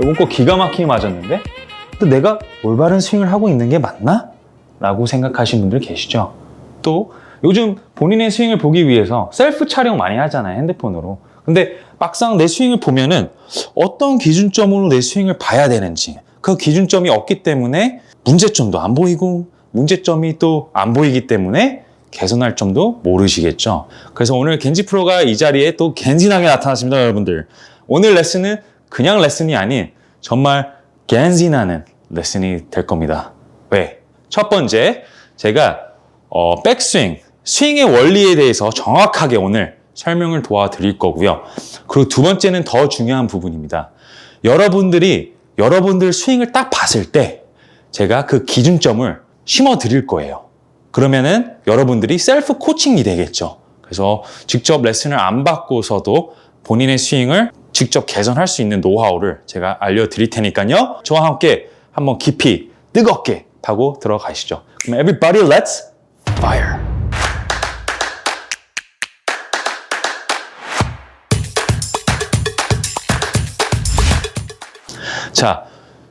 이번 거 기가 막히게 맞았는데 또 내가 올바른 스윙을 하고 있는 게 맞나? 라고 생각하신 분들 계시죠? 또 요즘 본인의 스윙을 보기 위해서 셀프 촬영 많이 하잖아요 핸드폰으로 근데 막상 내 스윙을 보면은 어떤 기준점으로 내 스윙을 봐야 되는지 그 기준점이 없기 때문에 문제점도 안 보이고 문제점이 또 안 보이기 때문에 개선할 점도 모르시겠죠 그래서 오늘 겐지 프로가 이 자리에 또 겐진하게 나타났습니다 여러분들 오늘 레슨은 그냥 레슨이 아닌 정말 겐진하는 레슨이 될 겁니다 왜? 첫 번째 제가 어, 백스윙, 스윙의 원리에 대해서 정확하게 오늘 설명을 도와드릴 거고요. 그리고 두 번째는 더 중요한 부분입니다. 여러분들이 여러분들 스윙을 딱 봤을 때 제가 그 기준점을 심어 드릴 거예요. 그러면은 여러분들이 셀프 코칭이 되겠죠. 그래서 직접 레슨을 안 받고서도 본인의 스윙을 직접 개선할 수 있는 노하우를 제가 알려드릴 테니까요. 저와 함께 한번 깊이 뜨겁게 타고 들어가시죠. 그럼 everybody let's fire. 자,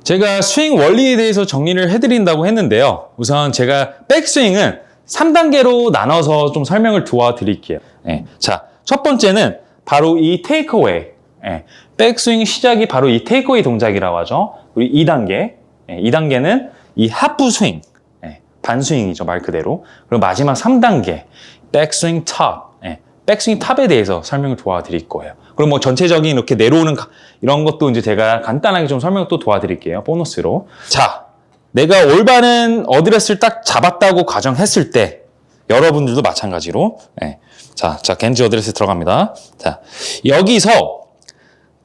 제가 스윙 원리에 대해서 정리를 해드린다고 했는데요. 우선 제가 백스윙은 3단계로 나눠서 좀 설명을 도와드릴게요. 예, 자, 첫 번째는 바로 이 테이크어웨이. 예, 백스윙 시작이 바로 이 테이크어웨이 동작이라고 하죠. 그리고 2단계. 예, 2단계는 이 하프 스윙. 예, 반스윙이죠, 말 그대로. 그리고 마지막 3단계. 백스윙 탑. 예, 백스윙 탑에 대해서 설명을 도와드릴 거예요. 그리고 뭐 전체적인 이렇게 내려오는 가- 이런 것도 이제 제가 간단하게 좀 설명을 또 도와드릴게요. 보너스로. 자, 내가 올바른 어드레스를 딱 잡았다고 가정했을 때 여러분들도 마찬가지로 예. 자, 자 겐지 어드레스 들어갑니다. 자, 여기서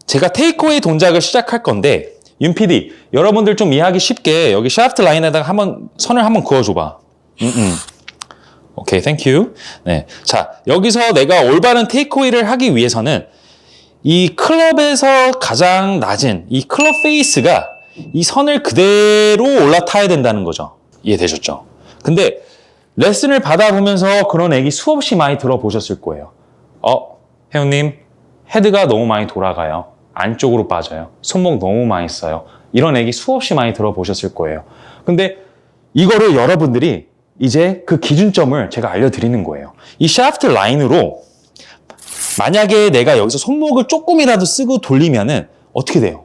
제가 테이크어웨이 동작을 시작할 건데 윤 PD, 여러분들 좀 이해하기 쉽게 여기 샤프트 라인에다가 한번 선을 한번 그어줘봐. 음, 음. 오케이, 땡큐. 네. 자, 여기서 내가 올바른 테이크어웨이를 하기 위해서는 이 클럽에서 가장 낮은 이 클럽 페이스가 이 선을 그대로 올라타야 된다는 거죠. 이해되셨죠? 근데 레슨을 받아보면서 그런 얘기 수없이 많이 들어보셨을 거예요. 어, 혜원님, 헤드가 너무 많이 돌아가요. 안쪽으로 빠져요. 손목 너무 많이 써요. 이런 얘기 수없이 많이 들어보셨을 거예요. 근데 이거를 여러분들이 이제 그 기준점을 제가 알려드리는 거예요. 이 샤프트 라인으로 만약에 내가 여기서 손목을 조금이라도 쓰고 돌리면은 어떻게 돼요?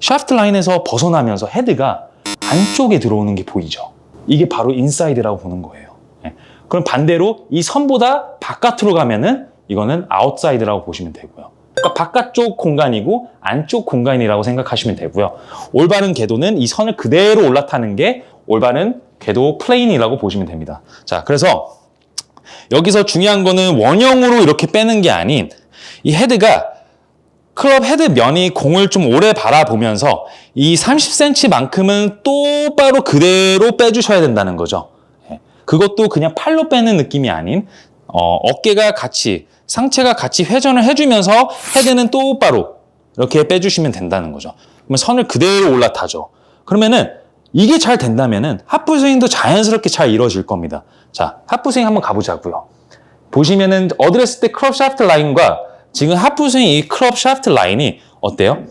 샤프트 라인에서 벗어나면서 헤드가 안쪽에 들어오는 게 보이죠. 이게 바로 인사이드라고 보는 거예요. 예. 그럼 반대로 이 선보다 바깥으로 가면은 이거는 아웃사이드라고 보시면 되고요. 그러니까 바깥쪽 공간이고 안쪽 공간이라고 생각하시면 되고요. 올바른 궤도는 이 선을 그대로 올라타는 게 올바른 궤도 플레인이라고 보시면 됩니다. 자, 그래서 여기서 중요한 거는 원형으로 이렇게 빼는 게 아닌 이 헤드가 클럽 헤드 면이 공을 좀 오래 바라보면서 이 30cm만큼은 똑바로 그대로 빼주셔야 된다는 거죠. 예. 그것도 그냥 팔로 빼는 느낌이 아닌 어, 어깨가 같이 상체가 같이 회전을 해주면서 헤드는 똑바로 이렇게 빼주시면 된다는 거죠. 그러면 선을 그대로 올라타죠. 그러면은 이게 잘 된다면은 하프 스윙도 자연스럽게 잘 이루어질 겁니다. 자, 하프 스윙 한번 가보자고요. 보시면은 어드레스 때 클럽 샤프트 라인과 지금 하프 스윙 이 클럽 샤프트 라인이 어때요?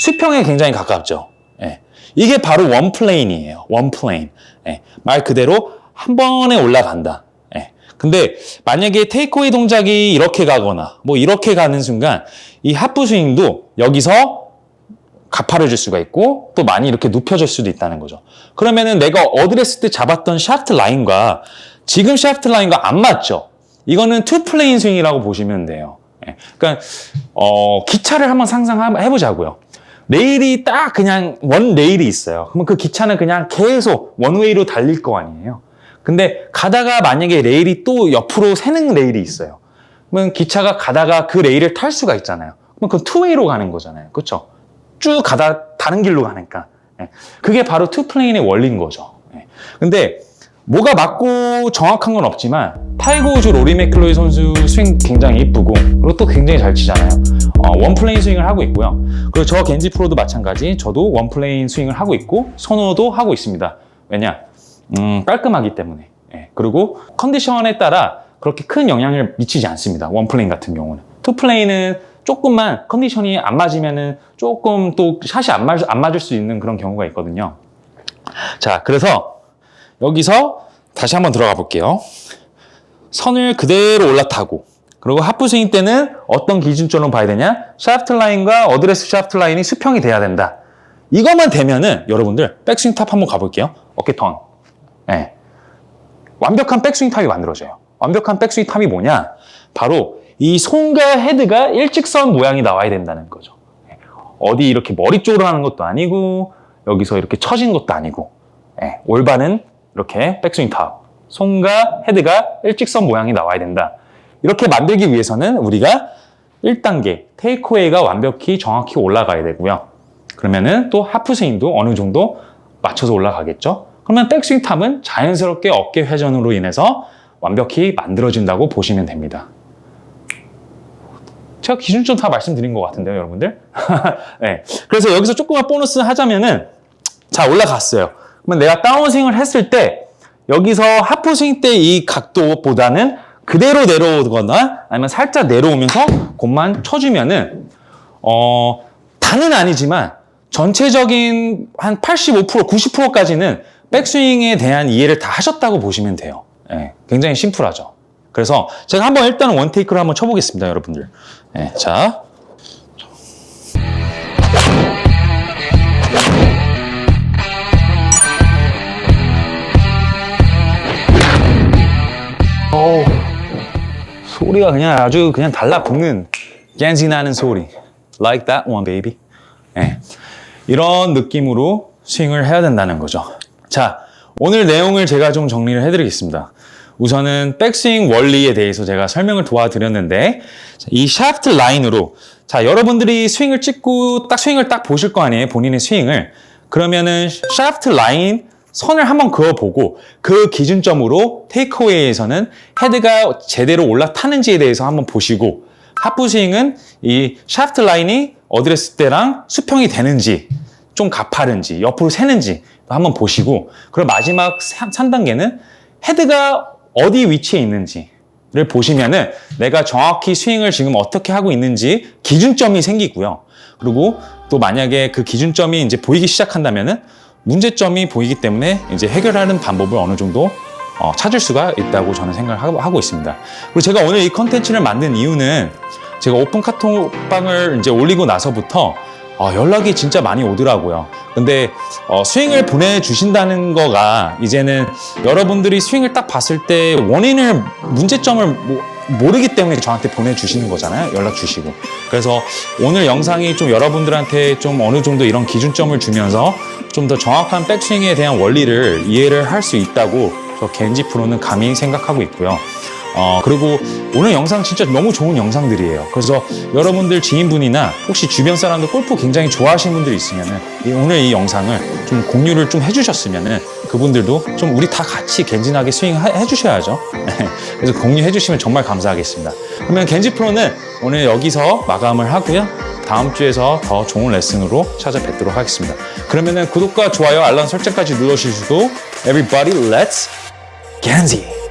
수평에 굉장히 가깝죠. 예. 이게 바로 원 플레인이에요. 원 플레인. 예. 말 그대로 한 번에 올라간다. 예. 근데 만약에 테이크어웨이 동작이 이렇게 가거나 뭐 이렇게 가는 순간 이 하프 스윙도 여기서 가파려질 수가 있고 또 많이 이렇게 눕혀질 수도 있다는 거죠. 그러면은 내가 어드레스 때 잡았던 샤프트 라인과 지금 샤프트 라인과 안 맞죠? 이거는 투 플레인 스윙이라고 보시면 돼요. 예. 그러니까 어, 기차를 한번 상상해 보자고요. 레일이 딱 그냥 원 레일이 있어요. 그러면 그 기차는 그냥 계속 원웨이로 달릴 거 아니에요. 근데 가다가 만약에 레일이 또 옆으로 새는 레일이 있어요. 그러면 기차가 가다가 그 레일을 탈 수가 있잖아요. 그럼 그 투웨이로 가는 거잖아요. 그렇죠? 쭉 가다 다른 길로 가니까. 예. 그게 바로 투 플레인의 원리인 거죠. 예. 근데 뭐가 맞고 정확한 건 없지만 타이거 우즈 로리 맥클로이 선수 스윙 굉장히 이쁘고 그리고 또 굉장히 잘 치잖아요. 어, 원 플레인 스윙을 하고 있고요. 그리고 저 겐지 프로도 마찬가지. 저도 원 플레인 스윙을 하고 있고 선호도 하고 있습니다. 왜냐? 음, 깔끔하기 때문에. 예. 그리고 컨디션에 따라 그렇게 큰 영향을 미치지 않습니다. 원 플레인 같은 경우는. 투 플레인은 조금만 컨디션이 안 맞으면은 조금 또 샷이 안, 맞, 안 맞을 수 있는 그런 경우가 있거든요. 자, 그래서 여기서 다시 한번 들어가 볼게요. 선을 그대로 올라타고 그리고 하프 스윙 때는 어떤 기준점으로 봐야 되냐? 샤프트 라인과 어드레스 샤프트 라인이 수평이 돼야 된다. 이것만 되면은 여러분들 백스윙 탑 한번 가볼게요. 어깨 턴. 예. 완벽한 백스윙 탑이 만들어져요. 완벽한 백스윙 탑이 뭐냐? 바로 이 손과 헤드가 일직선 모양이 나와야 된다는 거죠. 예. 어디 이렇게 머리 쪽으로 하는 것도 아니고 여기서 이렇게 처진 것도 아니고 예. 올바른 이렇게 백스윙 탑. 손과 헤드가 일직선 모양이 나와야 된다. 이렇게 만들기 위해서는 우리가 1단계 테이크웨이가 완벽히 정확히 올라가야 되고요. 그러면은 또 하프 스윙도 어느 정도 맞춰서 올라가겠죠. 그러면 백스윙 탑은 자연스럽게 어깨 회전으로 인해서 완벽히 만들어진다고 보시면 됩니다. 제가 기준점 다 말씀드린 것 같은데요, 여러분들. 네. 그래서 여기서 조금만 보너스 하자면은 자 올라갔어요. 그러면 내가 다운스윙을 했을 때 여기서 하프 스윙 때 이 각도보다는 그대로 내려오거나 아니면 살짝 내려오면서 공만 쳐주면은 어 다는 아니지만 전체적인 한 85% 90%까지는 백스윙에 대한 이해를 다 하셨다고 보시면 돼요. 예, 굉장히 심플하죠. 그래서 제가 한번 일단 원테이크를 한번 쳐보겠습니다, 여러분들. 예, 자. 오, 소리가 그냥 아주 그냥 달라붙는 겐지 나는 소리. Like that one, baby. 예. 이런 느낌으로 스윙을 해야 된다는 거죠. 자, 오늘 내용을 제가 좀 정리를 해드리겠습니다. 우선은 백스윙 원리에 대해서 제가 설명을 도와드렸는데, 자, 이 샤프트 라인으로, 자, 여러분들이 스윙을 찍고 딱 스윙을 딱 보실 거 아니에요? 본인의 스윙을. 그러면은 샤프트 라인 선을 한번 그어보고 그 기준점으로 테이크어웨이에서는 헤드가 제대로 올라타는지에 대해서 한번 보시고 하프 스윙은 이 샤프트 라인이 어드레스 때랑 수평이 되는지 좀 가파른지 옆으로 새는지 한번 보시고 그리고 마지막 3단계는 헤드가 어디 위치에 있는지를 보시면은 내가 정확히 스윙을 지금 어떻게 하고 있는지 기준점이 생기고요. 그리고 또 만약에 그 기준점이 이제 보이기 시작한다면은 문제점이 보이기 때문에 이제 해결하는 방법을 어느 정도 어, 찾을 수가 있다고 저는 생각을 하고, 하고 있습니다. 그리고 제가 오늘 이 컨텐츠를 만든 이유는 제가 오픈 카톡방을 이제 올리고 나서부터 어, 연락이 진짜 많이 오더라고요. 근데 어, 스윙을 보내주신다는 거가 이제는 여러분들이 스윙을 딱 봤을 때 원인을 문제점을 뭐, 모르기 때문에 저한테 보내주시는 거잖아요. 연락 주시고. 그래서 오늘 영상이 좀 여러분들한테 좀 어느 정도 이런 기준점을 주면서 좀 더 정확한 백스윙에 대한 원리를 이해를 할 수 있다고 저 겐지 프로는 감히 생각하고 있고요. 어, 그리고 오늘 영상 진짜 너무 좋은 영상들이에요. 그래서 여러분들 지인분이나 혹시 주변 사람들 골프 굉장히 좋아하시는 분들이 있으면은 이- 오늘 이 영상을 좀 공유를 좀 해주셨으면은 그분들도 좀 우리 다 같이 겐진하게 스윙 해- 해주셔야죠. 그래서 공유해 주시면 정말 감사하겠습니다. 그러면 겐지 프로는 오늘 여기서 마감을 하고요. 다음 주에서 더 좋은 레슨으로 찾아뵙도록 하겠습니다. 그러면은 구독과 좋아요, 알람 설정까지 눌러주시고 everybody let's 겐지!